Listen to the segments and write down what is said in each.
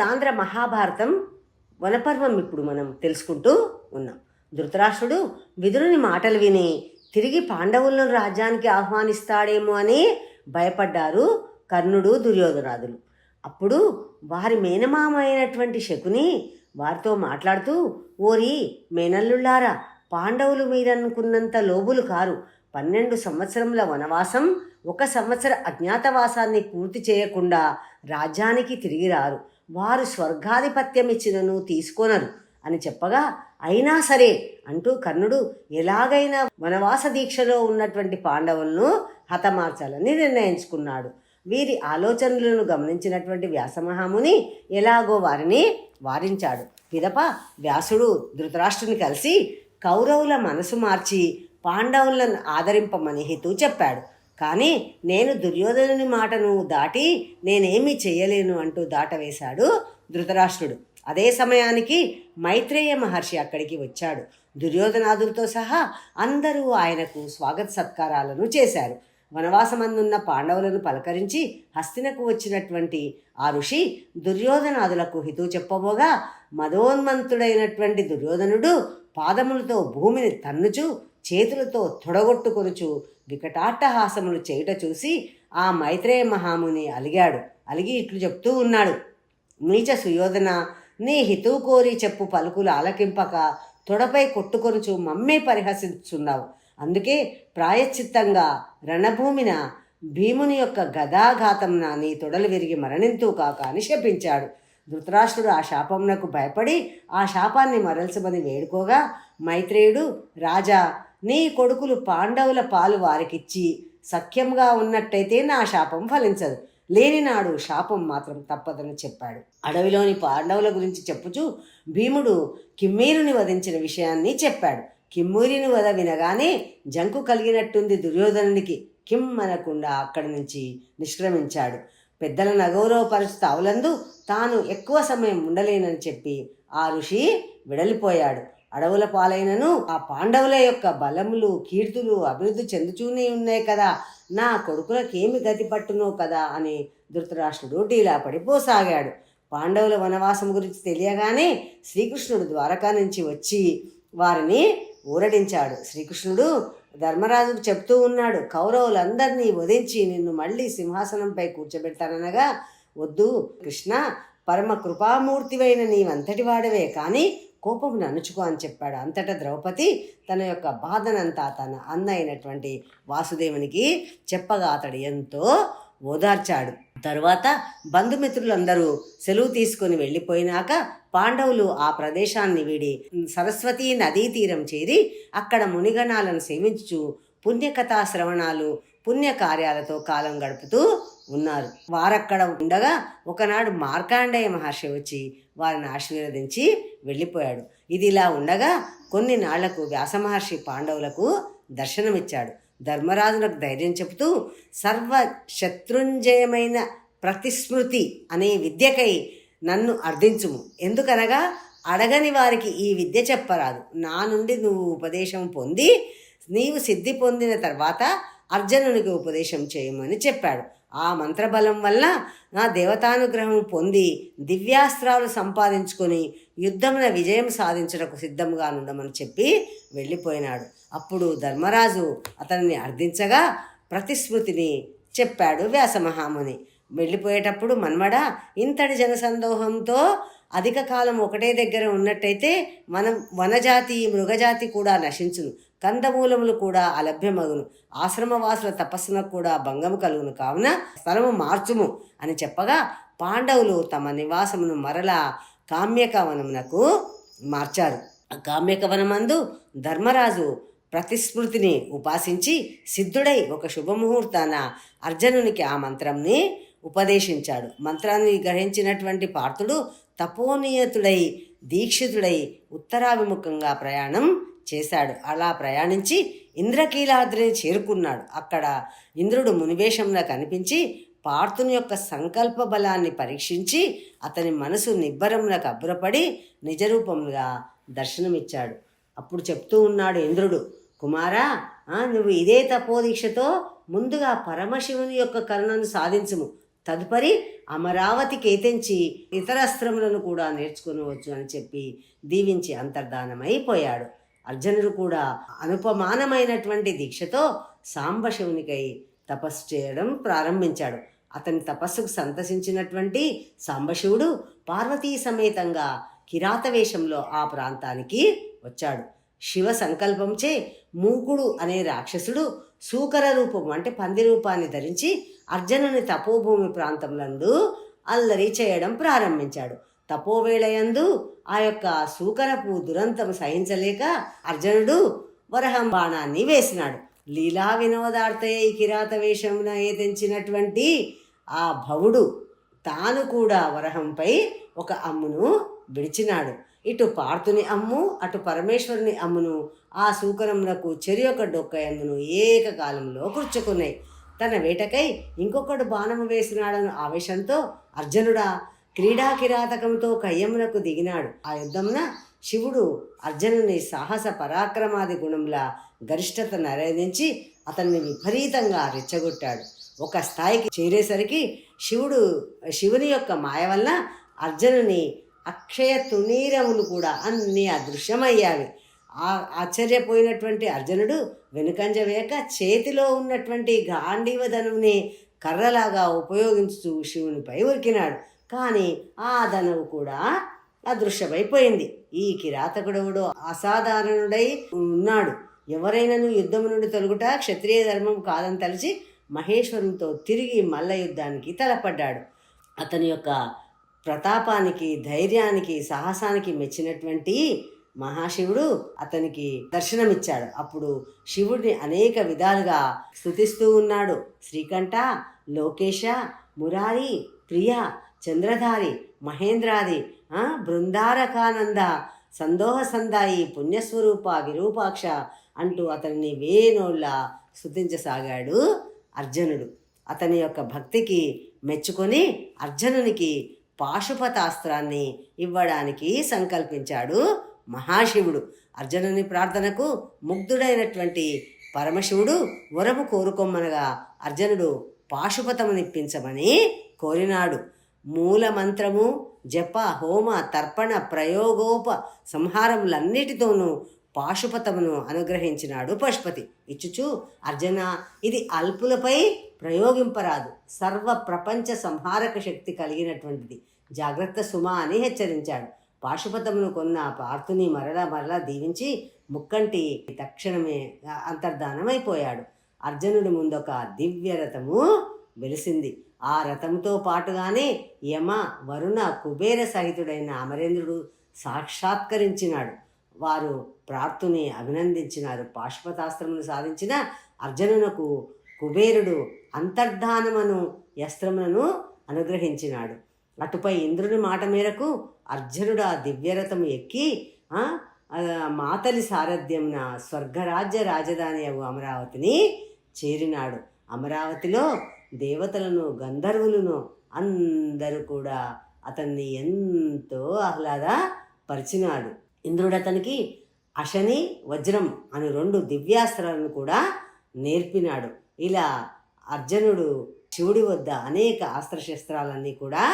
ఆంధ్ర మహాభారతం వనపర్వం ఇప్పుడు మనం తెలుసుకుంటూ ఉన్నాం. ధృతరాష్ట్రుడు విదురుని మాటలు విని తిరిగి పాండవులను రాజ్యానికి ఆహ్వానిస్తాడేమో అని భయపడ్డారు కర్ణుడు దుర్యోధనాదులు. అప్పుడు వారి మేనమామ అయినటువంటి శకుని వారితో మాట్లాడుతూ ఓరి మేనల్లుళ్ళారా పాండవులు మీరనుకున్నంత లోబులు కారు. పన్నెండు సంవత్సరముల వనవాసం ఒక సంవత్సర అజ్ఞాతవాసాన్ని పూర్తి చేయకుండా రాజ్యానికి తిరిగి రారు. వారు స్వర్గాధిపత్యం ఇచ్చినను తీసుకోనరు అని చెప్పగా అయినా సరే అంటూ కర్ణుడు ఎలాగైనా వనవాస దీక్షలో ఉన్నటువంటి పాండవులను హతమార్చాలని నిర్ణయించుకున్నాడు. వీరి ఆలోచనలను గమనించినటువంటి వ్యాసమహాముని ఎలాగో వారిని వారించాడు. పిదప వ్యాసుడు ధృతరాష్ట్రుని కలిసి కౌరవుల మనసు మార్చి పాండవులను ఆదరింపమని హితూ చెప్పాడు. కానీ నేను దుర్యోధనుని మాటను దాటి నేనేమీ చేయలేను అంటూ దాటవేశాడు ధృతరాష్ట్రుడు. అదే సమయానికి మైత్రేయ మహర్షి అక్కడికి వచ్చాడు. దుర్యోధనాదులతో సహా అందరూ ఆయనకు స్వాగత సత్కారాలను చేశారు. వనవాసమందున్న పాండవులను పలకరించి హస్తినకు వచ్చినటువంటి ఆ ఋషి దుర్యోధనాదులకు హితవు చెప్పబోగా మదోన్మంతుడైనటువంటి దుర్యోధనుడు పాదములతో భూమిని తన్నుచు చేతులతో తొడగొట్టుకొనుచు వికటాట్టహాసములు చేయుట చూసి ఆ మైత్రేయ మహాముని అలిగాడు. అలిగి ఇట్లు చెప్తూ ఉన్నాడు. నీచ సుయోధన నీ హితువు కోరి చెప్పు పలుకులు ఆలకింపక తొడపై కొట్టుకొనుచు మమ్మే పరిహసిస్తున్నావు. అందుకే ప్రాయశ్చిత్తంగా రణభూమిన భీముని యొక్క గదాఘాతంన నీ తొడలు విరిగి మరణింతూ కాక అని శపించాడు. ధృతరాష్ట్రుడు ఆ శాపమునకు భయపడి ఆ శాపాన్ని మరల్చమని వేడుకోగా మైత్రేయుడు రాజా నీ కొడుకులు పాండవుల పాలు వారికిచ్చి సఖ్యంగా ఉన్నట్టయితే నా శాపం ఫలించదు. లేనినాడు శాపం మాత్రం తప్పదని చెప్పాడు. అడవిలోని పాండవుల గురించి చెప్పుచూ భీముడు కిమ్మీరుని వధించిన విషయాన్ని చెప్పాడు. కిమ్మూరిని వద వినగానే జంకు కలిగినట్టుంది దుర్యోధనునికి కిమ్ అనకుండా అక్కడి నుంచి నిష్క్రమించాడు. పెద్దల అగౌరవపరుస్తూ తావులందు తాను ఎక్కువ సమయం ఉండలేనని చెప్పి ఆ ఋషి విడలిపోయాడు. అడవుల పాలైనను ఆ పాండవుల యొక్క బలములు కీర్తులు అభివృద్ధి చెందుతూనే ఉన్నాయి కదా. నా కొడుకులకేమి గతి పట్టునో కదా అని ధృతరాష్ట్రుడు డీలా పడిపోసాగాడు. పాండవుల వనవాసం గురించి తెలియగానే శ్రీకృష్ణుడు ద్వారకా నుంచి వచ్చి వారిని ఊరడించాడు. శ్రీకృష్ణుడు ధర్మరాజుకు చెప్తూ ఉన్నాడు కౌరవులందరినీ వధించి నిన్ను మళ్ళీ సింహాసనంపై కూర్చోబెడతాననగా వద్దు కృష్ణ పరమ కృపామూర్తివైన నీవంతటి వాడవే. కానీ కోపమును అణుచుకో అని చెప్పాడు. అంతటా ద్రౌపది తన యొక్క బాధనంతా తన అన్న అయినటువంటి వాసుదేవునికి చెప్పగా అతడు ఎంతో ఓదార్చాడు. తరువాత బంధుమిత్రులందరూ సెలవు తీసుకొని వెళ్ళిపోయినాక పాండవులు ఆ ప్రదేశాన్ని వీడి సరస్వతీ నదీ తీరం చేరి అక్కడ మునిగణాలను సేవించు పుణ్యకథా శ్రవణాలు పుణ్యకార్యాలతో కాలం గడుపుతూ ఉన్నారు. వారక్కడ ఉండగా ఒకనాడు మార్కాండేయ మహర్షి వచ్చి వారిని ఆశీర్వదించి వెళ్ళిపోయాడు. ఇది ఇలా ఉండగా కొన్ని నాళ్ళకు వ్యాసమహర్షి పాండవులకు దర్శనమిచ్చాడు. ధర్మరాజులకు ధైర్యం చెబుతూ సర్వ శత్రుంజయమైన ప్రతిస్మృతి అనే విద్యకై నన్ను అర్థించుము. ఎందుకనగా అడగని వారికి ఈ విద్య చెప్పరాదు. నా నుండి నువ్వు ఉపదేశం పొంది నీవు సిద్ధి పొందిన తర్వాత అర్జునునికి ఉపదేశం చేయమని చెప్పాడు. ఆ మంత్రబలం వల్ల నా దేవతానుగ్రహం పొంది దివ్యాస్త్రాలు సంపాదించుకొని యుద్ధమున విజయం సాధించడానికి సిద్ధంగా ఉండమని చెప్పి వెళ్ళిపోయినాడు. అప్పుడు ధర్మరాజు అతనిని అర్థించగా ప్రతిస్మృతిని చెప్పాడు వ్యాసమహాముని. వెళ్ళిపోయేటప్పుడు మన్మడ ఇంతటి జనసందోహంతో అధిక కాలం ఒకటే దగ్గర ఉన్నట్టయితే మనం వనజాతి మృగజాతి కూడా నశించును. కందమూలములు కూడా అలభ్యమగును. ఆశ్రమవాసుల తపస్సునకు కూడా భంగము కలుగును. కావున స్థలము మార్చుము అని చెప్పగా పాండవులు తమ నివాసమును మరలా కామ్యకవనమునకు మార్చారు. ఆ కామ్యకవనమందు ధర్మరాజు ప్రతిస్మృతిని ఉపాసించి సిద్ధుడై ఒక శుభముహూర్తాన అర్జునునికి ఆ మంత్రంని ఉపదేశించాడు. మంత్రాన్ని గ్రహించినటువంటి పార్థుడు తపోనియతుడై దీక్షితుడై ఉత్తరాభిముఖంగా ప్రయాణం చేశాడు. అలా ప్రయాణించి ఇంద్రకీలాద్రిని చేరుకున్నాడు. అక్కడ ఇంద్రుడు మునివేషంలో కనిపించి పార్థుని యొక్క సంకల్ప బలాన్ని పరీక్షించి అతని మనసు నిబ్బరంలకు అబ్బురపడి నిజరూపంగా దర్శనమిచ్చాడు. అప్పుడు చెప్తూ ఉన్నాడు ఇంద్రుడు కుమారా నువ్వు ఇదే తపోదీక్షతో ముందుగా పరమశివుని యొక్క కరుణను సాధించుము. తదుపరి అమరావతి కేతించి ఇతర అస్త్రములను కూడా నేర్చుకునవచ్చు అని చెప్పి దీవించి అంతర్ధానమైపోయాడు. అర్జునుడు కూడా అనుపమానమైనటువంటి దీక్షతో సాంబశివునికై తపస్సు చేయడం ప్రారంభించాడు. అతని తపస్సుకు సంతసించినటువంటి సాంబశివుడు పార్వతీ సమేతంగా కిరాత వేషంలో ఆ ప్రాంతానికి వచ్చాడు. శివ సంకల్పంచే మూకుడు అనే రాక్షసుడు సూకర రూపం అంటే పంది రూపాన్ని ధరించి అర్జునుని తపోభూమి ప్రాంతంలందు అల్లరి చేయడం ప్రారంభించాడు. తపోవేళయందు ఆ యొక్క సూకరపు దురంతం సహించలేక అర్జునుడు వరహం బాణాన్ని వేసినాడు. లీలా వినోదార్థయ ఈ కిరాత వేషమున ఏదించినటువంటి ఆ భవుడు తాను కూడా వరహంపై ఒక అమ్మును విడిచినాడు. ఇటు పార్థుని అమ్ము అటు పరమేశ్వరుని అమ్మును ఆ సూకరములకు చెరి డొక్క ఎందును ఏకకాలంలో కూర్చుకున్నాయి. తన వేటకై ఇంకొకడు బాణము వేసినాడని ఆవేశంతో అర్జునుడా క్రీడా కిరాతకంతో కయ్యమునకు దిగినాడు. ఆ యుద్ధమున శివుడు అర్జునుని సాహస పరాక్రమాది గుణంలా గరిష్టత నరేధించి అతన్ని విపరీతంగా రెచ్చగొట్టాడు. ఒక స్థాయికి చేరేసరికి శివుడు శివుని యొక్క మాయ వల్ల అర్జునుని అక్షయ తునీరములు కూడా అన్నీ అదృశ్యమయ్యావి ఆ ఆశ్చర్యపోయినటువంటి అర్జునుడు వెనుకంజ వేయక చేతిలో ఉన్నటువంటి గాంధీవ ధనువుని కర్రలాగా ఉపయోగించుతూ శివునిపై ఉరికినాడు. కానీ ఆ ధనువు కూడా అదృశ్యమైపోయింది. ఈ కిరాతకుడవుడు అసాధారణుడై ఉన్నాడు. ఎవరైనాను యుద్ధము నుండి తొలగుట క్షత్రియ ధర్మం కాదని తలిచి మహేశ్వరునితో తిరిగి మల్ల యుద్ధానికి తలపడ్డాడు. అతని యొక్క ప్రతాపానికి ధైర్యానికి సాహసానికి మెచ్చినటువంటి మహాశివుడు అతనికి దర్శనమిచ్చాడు. అప్పుడు శివుడిని అనేక విధాలుగా స్తుతిస్తూ ఉన్నాడు. శ్రీకంఠ లోకేశ మురారి ప్రియ చంద్రధారి మహేంద్రాది బృందారకానంద సందోహ సందాయి పుణ్యస్వరూప విరూపాక్ష అంటూ అతన్ని వేనోళ్ళ స్థుతించసాగాడు అర్జునుడు. అతని యొక్క భక్తికి మెచ్చుకొని అర్జునునికి పాశుపతాస్త్రాన్ని ఇవ్వడానికి సంకల్పించాడు మహాశివుడు. అర్జునుని ప్రార్థనకు ముగ్ధుడైనటువంటి పరమశివుడు వరము కోరుకొమ్మనగా అర్జునుడు పాశుపతమునిప్పించమని కోరినాడు. మూల మంత్రము జప హోమ తర్పణ ప్రయోగోప సంహారములన్నిటితోనూ పాశుపతమును అనుగ్రహించినాడు పశుపతి. ఇచ్చుచు అర్జున ఇది అల్పులపై ప్రయోగింపరాదు. సర్వ ప్రపంచ సంహారక శక్తి కలిగినటువంటిది. జాగ్రత్త సుమ అని హెచ్చరించాడు. పాశుపతమును కొన్న పార్థుని మరలా మరలా దీవించి ముక్కంటి తక్షణమే అంతర్ధానమైపోయాడు. అర్జునుడి ముందొక దివ్య రథము వెలిసింది. ఆ రథంతో పాటుగానే యమ వరుణ కుబేర సహితుడైన అమరేంద్రుడు సాక్షాత్కరించినాడు. వారు ప్రార్థుని అభినందించినారు. పాశుపతాస్త్రమును సాధించిన అర్జునునకు కుబేరుడు అంతర్ధానమను యస్త్రములను అనుగ్రహించినాడు. అటుపై ఇంద్రుని మాట మేరకు అర్జునుడు ఆ దివ్యరథం ఎక్కి మాతలి సారథ్యంన స్వర్గరాజ్య రాజధాని అమరావతిని చేరినాడు. అమరావతిలో దేవతలను గంధర్వులను అందరూ కూడా అతన్ని ఎంతో ఆహ్లాద పరిచినాడు ఇంద్రుడు అతనికి అశని వజ్రం అని రెండు దివ్యాస్త్రాలను కూడా నేర్పినాడు. ఇలా అర్జునుడు శివుడి వద్ద అనేక అస్త్రశస్త్రాలన్నీ కూడా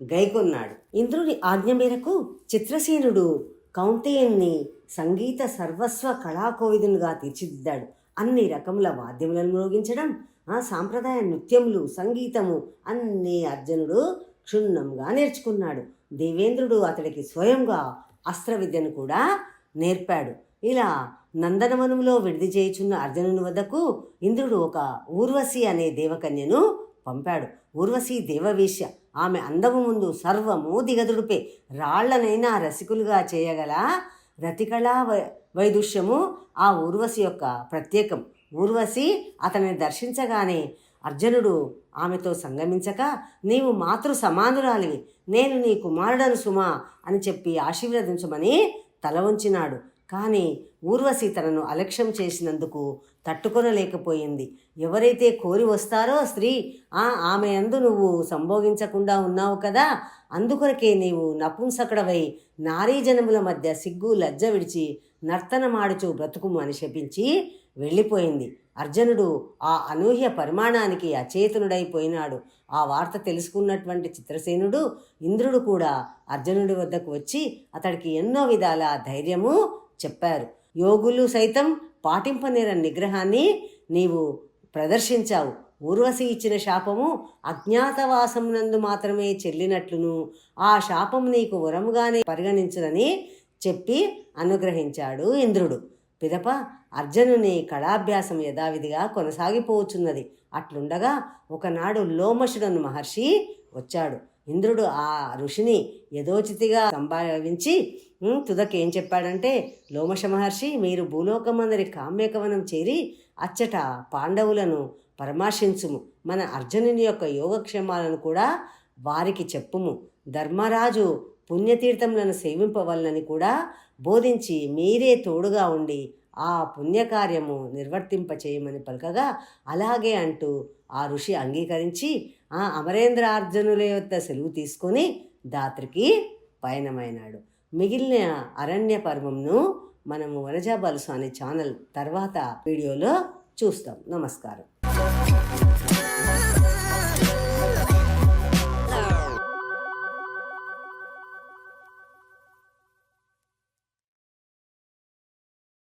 గైకొన్నాడు. ఇంద్రుని ఆజ్ఞ మేరకు చిత్రసేనుడు కౌంటేయుణ్ణి సంగీత సర్వస్వ కళాకోవిదునిగా తీర్చిదిద్దాడు. అన్ని రకముల వాద్యములను మ్రోగించడం ఆ సాంప్రదాయ నృత్యములు సంగీతము అన్నీ అర్జునుడు క్షుణ్ణంగా నేర్చుకున్నాడు. దేవేంద్రుడు అతడికి స్వయంగా అస్త్ర విద్యను కూడా నేర్పాడు. ఇలా నందనవనంలో విడిది చేయుచున్న అర్జునుని వద్దకు ఇంద్రుడు ఒక ఊర్వశి అనే దేవకన్యను పంపాడు. ఊర్వశి దేవవేశ్య ఆమె అందము ముందు సర్వము దిగదుడిపే. రాళ్ళనైనా రసికులుగా చేయగల రతికళా వై వైదుష్యము ఆ ఊర్వశి యొక్క ప్రత్యేకం. ఊర్వశి అతనిని దర్శించగానే అర్జునుడు ఆమెతో సంగమించక నీవు మాతృ సమానురాలివి నేను నీ కుమారుడను సుమా అని చెప్పి ఆశీర్వదించమని తల వంచినాడు. కానీ ఊర్వశి తనను అలక్ష్యం చేసినందుకు తట్టుకొనలేకపోయింది. ఎవరైతే కోరి వస్తారో స్త్రీ ఆ ఆమె అందు నువ్వు సంభోగించకుండా ఉన్నావు కదా అందుకొరకే నీవు నపుంసకుడవై నారీ జనముల మధ్య సిగ్గు లజ్జ విడిచి నర్తనమాడుచు బ్రతుకుము అని శపించి వెళ్ళిపోయింది. అర్జునుడు ఆ అనూహ్య పరిమాణానికి అచేతనుడైపోయినాడు. ఆ వార్త తెలుసుకున్నటువంటి చిత్రసేనుడు ఇంద్రుడు కూడా అర్జునుడి వద్దకు వచ్చి అతడికి ఎన్నో విధాల ధైర్యము చెప్పారు. యోగులు సైతం పాటింపనేరని నిగ్రహాన్ని నీవు ప్రదర్శించావు. ఊర్వశి ఇచ్చిన శాపము అజ్ఞాతవాసమునందు మాత్రమే చెల్లినట్లును. ఆ శాపం నీకు వరముగానే పరిగణించునని చెప్పి అనుగ్రహించాడు ఇంద్రుడు. పిదప అర్జునుని కళాభ్యాసం యథావిధిగా కొనసాగిపోవచ్చున్నది అట్లుండగా ఒకనాడు లోమశుడను మహర్షి వచ్చాడు. ఇంద్రుడు ఆ ఋషిని యథోచితిగా సంభావించి తుదక్ తుదకేం చెప్పాడంటే లోమశ మహర్షి మీరు భూలోకమందరి కామ్యకవనం చేరి అచ్చట పాండవులను పరామర్శించుము. మన అర్జునుని యొక్క యోగక్షేమాలను కూడా వారికి చెప్పుము. ధర్మరాజు పుణ్యతీర్థములను సేవింపవలనని కూడా బోధించి మీరే తోడుగా ఉండి ఆ పుణ్యకార్యము నిర్వర్తింప చేయమని పలకగా అలాగే అంటూ ఆ ఋషి అంగీకరించి ఆ అమరేంద్ర అర్జునుల యొక్క సెలవు తీసుకొని దాత్రికి పయనమైనాడు. మిగిలిన అరణ్య పర్వంను మనము వనజాబాలు స్వామి అనే ఛానల్ తర్వాత వీడియోలో చూస్తాం. నమస్కారం.